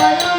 가요.